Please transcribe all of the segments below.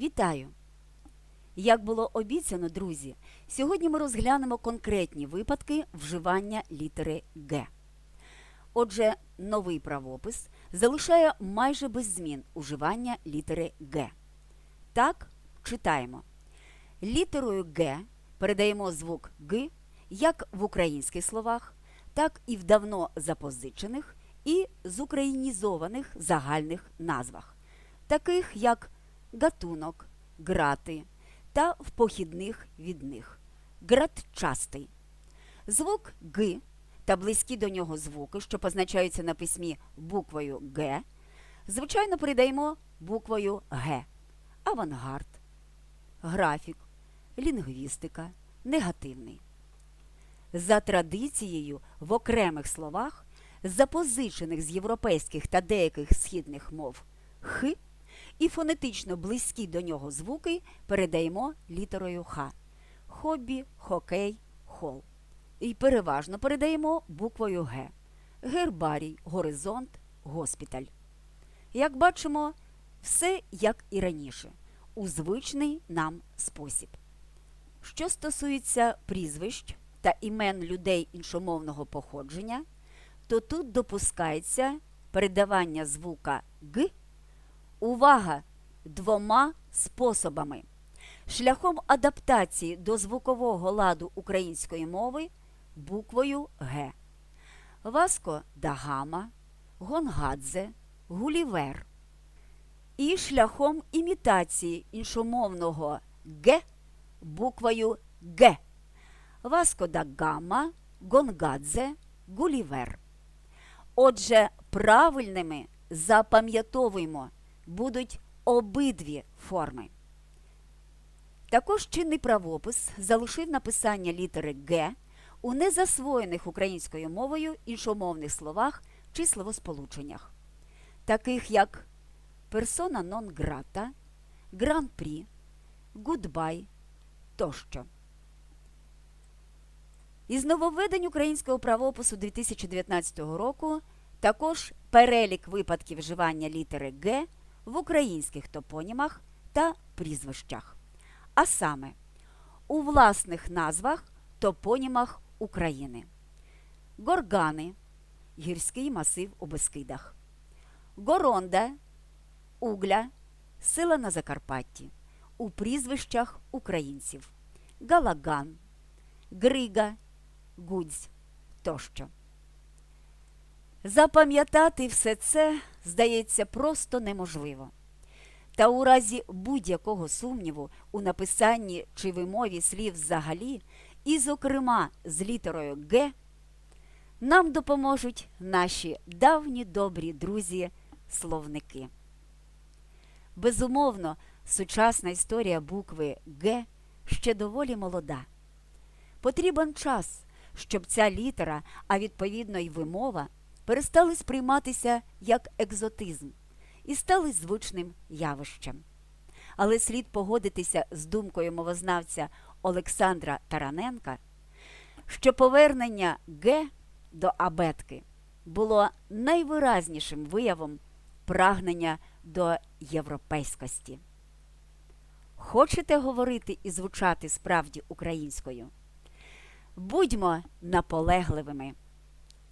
Вітаю! Як було обіцяно, друзі, сьогодні ми розглянемо конкретні випадки вживання літери Г. Отже, новий правопис залишає майже без змін уживання літери Г. Так, читаємо. Літерою Г передаємо звук Г як в українських словах, так і в давно запозичених і зукраїнізованих загальних назвах, таких як гатунок, грати та в похідних від них гратчастий. Звук Г та близькі до нього звуки, що позначаються на письмі буквою Г, звичайно передаємо буквою Г. Авангард, графік, лінгвістика, негативний. За традицією в окремих словах, запозичених з європейських та деяких східних мов Х, і фонетично близькі до нього звуки передаємо літерою Х. Хобі, хокей, хол. І переважно передаємо буквою Г. Гербарій, горизонт, госпіталь. Як бачимо, все як і раніше, у звичний нам спосіб. Що стосується прізвищ та імен людей іншомовного походження, то тут допускається передавання звука Г Увага! Двома способами. Шляхом адаптації до звукового ладу української мови буквою Г. Васко да Гама, Гонгадзе, Гулівер. І шляхом імітації іншомовного Г буквою Г. Васко да Гама, Гонгадзе, Гулівер. Отже, правильними запам'ятовуємо будуть обидві форми. Також чинний правопис залишив написання літери Г у незасвоєних українською мовою іншомовних словах чи словосполученнях, таких як персона нон грата, гран-прі, гудбай тощо. Із нововведень українського правопису 2019 року також перелік випадків вживання літери Г в українських топонімах та прізвищах, а саме у власних назвах топонімах України. Горгани гірський масив у Бескидах, Горонда, Угля, сила на Закарпатті, у прізвищах українців, Галаган, Грига, Гудзь тощо. Запам'ятати все це, здається, просто неможливо. Та у разі будь-якого сумніву у написанні чи вимові слів взагалі, і, зокрема, з літерою Г, нам допоможуть наші давні добрі друзі-словники. Безумовно, сучасна історія букви Г ще доволі молода. Потрібен час, щоб ця літера, а відповідно й вимова, перестали сприйматися як екзотизм і стали звичним явищем. Але слід погодитися з думкою мовознавця Олександра Тараненка, що повернення Г до абетки було найвиразнішим виявом прагнення до європейськості. Хочете говорити і звучати справді українською? Будьмо наполегливими,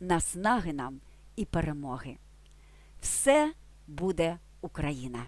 наснаги нам і перемоги. Все буде Україна!